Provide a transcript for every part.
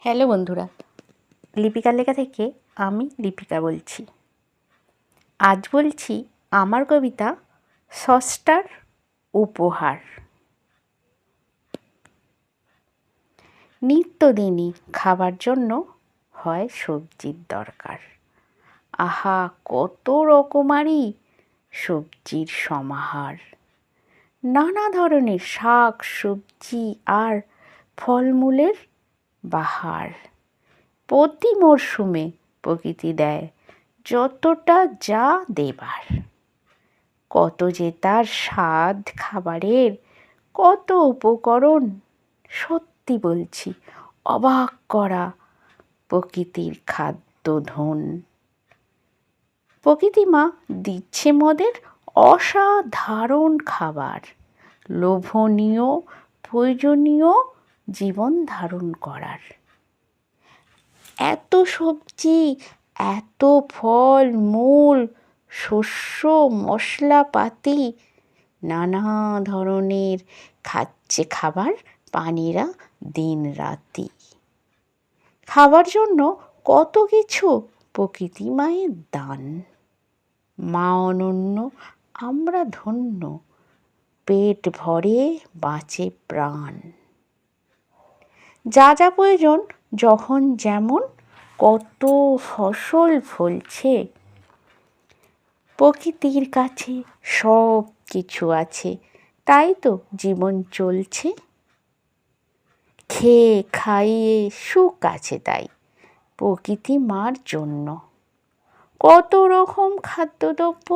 Hello বন্ধুরা, লিপিকার লেখা থেকে আমি লিপিকা বলছি। আজ বলছি আমার কবিতা ষষ্ঠার উপহার। নিত্যদিনই খাবার জন্য হয় সবজির দরকার। আহা, কত রকমারই সবজির সমাহার। নানা ধরনের শাক, সবজি আর ফলমূলের বাহার। প্রতি মরশুমে প্রকৃতি দেয় যতটা যা দেবার। কত যে তার স্বাদ খাবারের, কত উপকরণ, সত্যি বলছি, অবাক করা প্রকৃতির খাদ্য ধন। প্রকৃতি মা দিচ্ছে মদের অসাধারণ খাবার। লোভনীয়, প্রয়োজনীয় জীবন ধারণ করার। এত সবজি, এত ফল, মূল, শস্য মশলাপাতি নানা ধরনের খাচ্ছে খাবার পানিরা দিন রাতি। খাবার জন্য কত কিছু প্রকৃতি মায়ের দান। মা অনন্য, আমরা ধন্য, পেট ভরে বাঁচে প্রাণ। যা যা প্রয়োজন, যখন যেমন কত ফসল ফলছে। প্রকৃতির কাছে সব কিছু আছে, তাই তো জীবন চলছে। খেয়ে, খাইয়ে সুখ আছে তাই, প্রকৃতি মার জন্য। কত রকম খাদ্যদ্রব্য,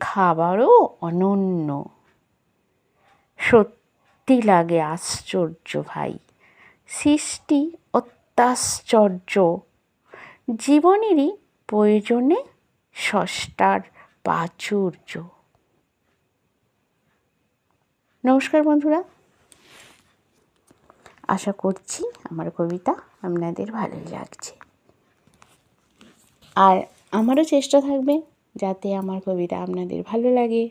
খাবারও অনন্য। সত্যি লাগে আশ্চর্য ভাই। সৃষ্টি অত্যাশ্চর্য। জীবনেরই প্রয়োজনে ষষ্ঠার প্রাচুর্য। নমস্কার বন্ধুরা। আশা করছি আমার কবিতা আপনাদের ভালোই লাগছে। আর আমারও চেষ্টা থাকবে যাতে আমার কবিতা আপনাদের ভালো লাগে।